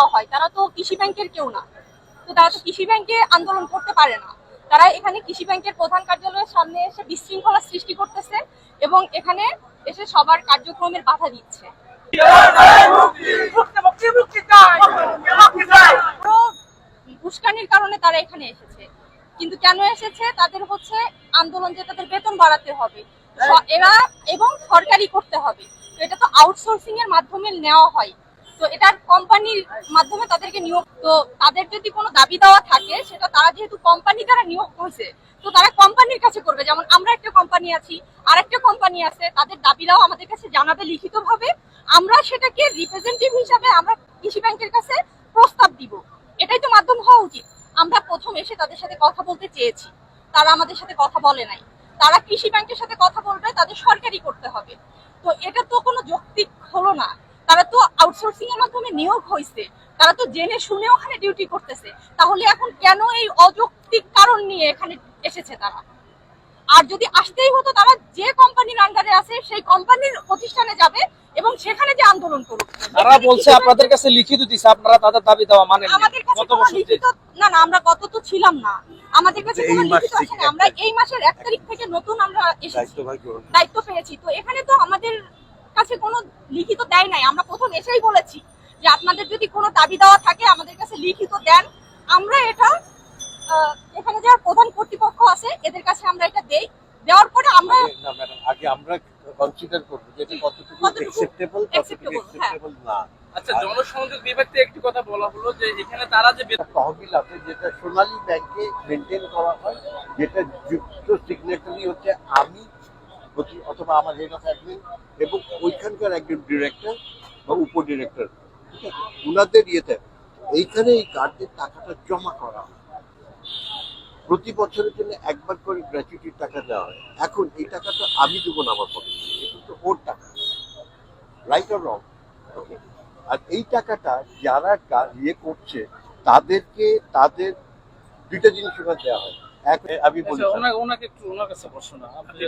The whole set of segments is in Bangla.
দেওয়া হয়, তারা তো কৃষি ব্যাংকের কেউ না। তো তারা তো কৃষি ব্যাংকে আন্দোলন করতে পারে না। তারা এখানে কৃষি ব্যাংকের প্রধান কার্যালয়ের সামনে এসে বিশৃঙ্খলা সৃষ্টি করতেছে এবং এখানে এসে সবার কার্যক্রমের বাধা দিচ্ছে। উস্কানির কারণে তারা এখানে এসেছে। কিন্তু কেন এসেছে? তাদের হচ্ছে আন্দোলন যে তাদের বেতন বাড়াতে হবে। এরা এবং সরকারি করতে হবে। এটা তো আউটসোর্সিং এর মাধ্যমে নেওয়া হয়। তো এটার কোম্পানির মাধ্যমে তাদেরকে নিয়োগ, তো তাদের যদি কোনো দাবি দেওয়া থাকে, সেটা তারা যেহেতু কোম্পানি দ্বারা নিয়োগ হয়েছে তো তারা কোম্পানির কাছে করবে। যেমন আমরা একটা কোম্পানি আছি, আরেকটা কোম্পানি আছে, তাদের দাবি দেওয়া আমাদের কাছে জানাবে লিখিতভাবে। আমরা সেটাকে রিপ্রেজেন্টেটিভ হিসাবে আমরা কৃষি ব্যাংকের কাছে প্রস্তাব দিব। এটাই তো মাধ্যম হওয়া উচিত। আমরা প্রথম এসে তাদের সাথে কথা বলতে চেয়েছি। তারা আমাদের সাথে কথা বলে নাই। তারা কৃষি ব্যাংকের সাথে কথা বলবে, তাদের সরকারি করতে হবে। তো এটা তো কোনো যৌক্তিক হলো না। তারা তো আউটসোর্সিং এর মাধ্যমে নিয়োগ হয়েছে তারা তো জেনে শুনে ওখানে ডিউটি করতেছে। তাহলে এখন কেন এই অযৌক্তিক কারণ নিয়ে এখানে এসেছে তারা? আর যদি আসতেই হতো তারা যে কোম্পানির আন্ডারে আছে সেই কোম্পানির প্রতিষ্ঠানে যাবে এবং সেখানে যে আন্দোলন করুক। তারা বলছে আপনাদের কাছে লিখিত দিছে আপনারা তাদের দাবি দেওয়া মানে আমাদের কাছে কোনো লিখিত না না আমরা গত তো ছিলাম না। আমাদের কাছে এই কোনো লিখিত থেকে আসেনি আমরা এই মাসের এক তারিখ থেকে নতুন আমরা এসেছি। দায়িত্ব পেয়েছি। তো এখানে তো আমাদের কাছে কোনো লিখিত দেয় নাই। আমরা প্রথম এসেই বলেছি যে আপনাদের যদি কোনো দাবি দেওয়া থাকে আমাদের কাছে লিখিত দেন। আমরা এটা আহ, এখানে যারা প্রধান কর্তৃপক্ষ আছে এদের কাছে আমরা এটা দেই। দেওয়ার পরে আমরা না ম্যাডাম আগে আমরা কনসিডার করব যে এটা কতটুকু অ্যাকসেপ্টেবল কতটুকু। অ্যাকসেপ্টেবল না। আচ্ছা জনসংযোগ বিভাগ থেকে একটি কথা বলা হলো যে এখানে তারা যে তহবিল আছে যেটা সোনালী ব্যাংকে মেনটেন করা হয় যেটা যুক্ত সিগনেটারি হচ্ছে আমি প্রতি- আমার হেড অফ অ্যাডমিন এবং ওইখানকার একজন ডিরেক্টর বা উপ ডিরেক্টর ঠিক আছে? ওনাদের ইয়েতে এইখানে এই টাকাটা জমা করা হয়। প্রতি বছরের জন্য একবার করে গ্র্যাচুইটির টাকা দেওয়া হয়। এখন এই টাকাটা আমি দেবো না আমার পকেট। এটা তো ওর টাকা। রাইট অর রং ওকে আর এই টাকাটা যারা ইয়ে করছে তাদেরকে তাদের দুইটা জিনিস ওখানে দেওয়া হয়। এক আমি বলি আচ্ছা, ওনাকে একটু ওনার কাছে প্রশ্ন না আপনি।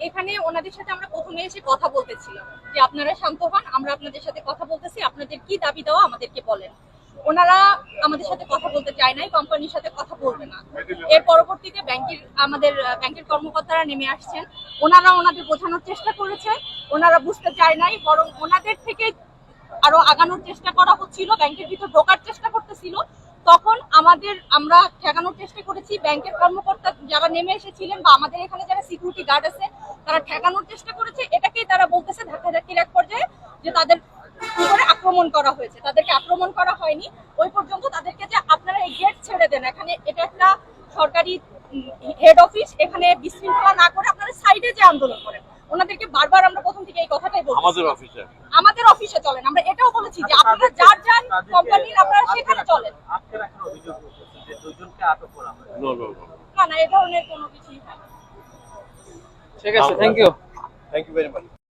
এখানে ওনাদের সাথে আমরা প্রথমে এসে কথা বলতেছিলাম যে আপনারা শান্ত হন, আমরা আপনাদের সাথে কথা বলতেছি, আপনাদের কি দাবি দেওয়া আমাদেরকে বলেন। ওনারা আমাদের সাথে কথা বলতে চায় নাই, কোম্পানির সাথে কথা বলবে না। এর পরবর্তীতে ব্যাংকের, আমাদের ব্যাংকের কর্মকর্তারা নেমে আসছেন। ওনারা ওনাদের বোঝানোর চেষ্টা করেছে ওনারা বুঝতে চায় নাই, বরং ওনাদের থেকে আরও আগানোর চেষ্টা করা হচ্ছিল, ব্যাংকের ভিতর ঢোকার চেষ্টা করতেছিল। তখন আমাদের আমরা ঠেকানোর চেষ্টা করেছি। ব্যাংকের কর্মকর্তা যারা নেমে এসেছিলেন বা আমাদের এখানে যারা সিকিউরিটি গার্ড আছে, তারা ঠেকানোর চেষ্টা করেছে। এটাকেই তারা বলতেছে ধাক্কাধাক্কির এক পর্যায়ে যে তাদের উপরে আক্রমণ করা হয়েছে। তাদেরকে আক্রমণ করা হয়নি। ওই পর্যন্ত তাদেরকে যে আপনারা এই গেট ছেড়ে দেন, এখানে এটা একটা সরকারি হেড অফিস এখানে বিশৃঙ্খলা না করে আপনারা সাইডে যে আন্দোলন করেন। ওনাদেরকে বারবার আমরা প্রথম থেকে এই কথাটাই বলছি আমাদের অফিসে আমাদের অফিসে চলেন। আমরা এটাও বলেছি যে আপনারা যার যার কোম্পানির আপনারা সেখানে চলেন। নো নো নো না না এ ধরনের কোনো কিছুই ঠিক আছে thank you thank you very much